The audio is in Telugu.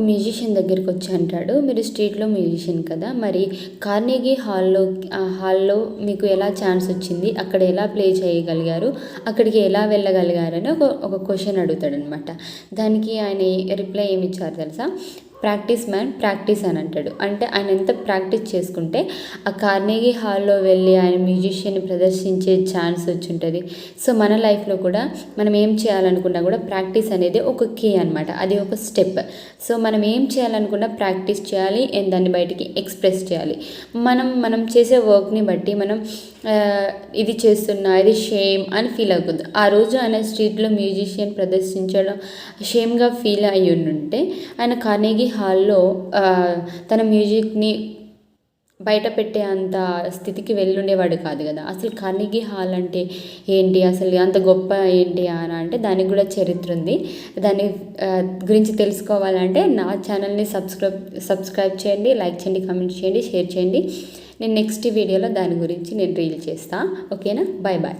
మ్యూజిషియన్ దగ్గరికి వచ్చి అంటాడు మీరు స్ట్రీట్లో మ్యూజిషియన్ కదా మరి కార్నెగీ హాల్లో ఆ హాల్లో మీకు ఎలా ఛాన్స్ వచ్చింది? అక్కడ ఎలా ప్లే చేయగలిగారు? అక్కడికి ఎలా వెళ్ళగలిగారు? అని ఒక ఒక క్వశ్చన్ అడుగుతాడనమాట దానికి ఆయన రిప్లై ఏమి ఇచ్చారు తెలుసా? ప్రాక్టీస్ మ్యాన్ ప్రాక్టీస్ అని అంటాడు. అంటే ఆయన ఎంత ప్రాక్టీస్ చేసుకుంటే ఆ కార్నేగీ హాల్లో వెళ్ళి ఆయన మ్యూజిషియన్ని ప్రదర్శించే ఛాన్స్ వచ్చి ఉంటుంది సో మన లైఫ్లో కూడా మనం ఏం చేయాలనుకున్నా కూడా ప్రాక్టీస్ అనేది ఒక కీ అనమాట అది ఒక స్టెప్. సో మనం ఏం చేయాలనుకున్నా ప్రాక్టీస్ చేయాలి అండ్ దాన్ని బయటికి ఎక్స్ప్రెస్ చేయాలి. మనం మనం చేసే వర్క్ని బట్టి మనం ఇది చేస్తున్నా ఇది షేమ్ అని ఫీల్ అవుతుంది ఆ రోజు ఆయన స్ట్రీట్లో మ్యూజిషియన్ ప్రదర్శించడం షేమ్గా ఫీల్ అయ్యి ఉంటే ఆయన కార్నేగీ హాల్లో తన మ్యూజిక్ని బయట పెట్టే అంత స్థితికి వెళ్ళుండేవాడు కాదు కదా. అసలు కార్నెగీ హాల్ అంటే ఏంటి? అసలు అంత గొప్ప ఏంటి అని అంటే దానికి కూడా చరిత్ర ఉంది. దాని గురించి తెలుసుకోవాలంటే నా ఛానల్ని సబ్స్క్రైబ్ సబ్స్క్రైబ్ చేయండి లైక్ చేయండి కామెంట్ చేయండి షేర్ చేయండి. నేను నెక్స్ట్ వీడియోలో దాని గురించి నేను రీల్ చేస్తాను ఓకేనా? Bye bye.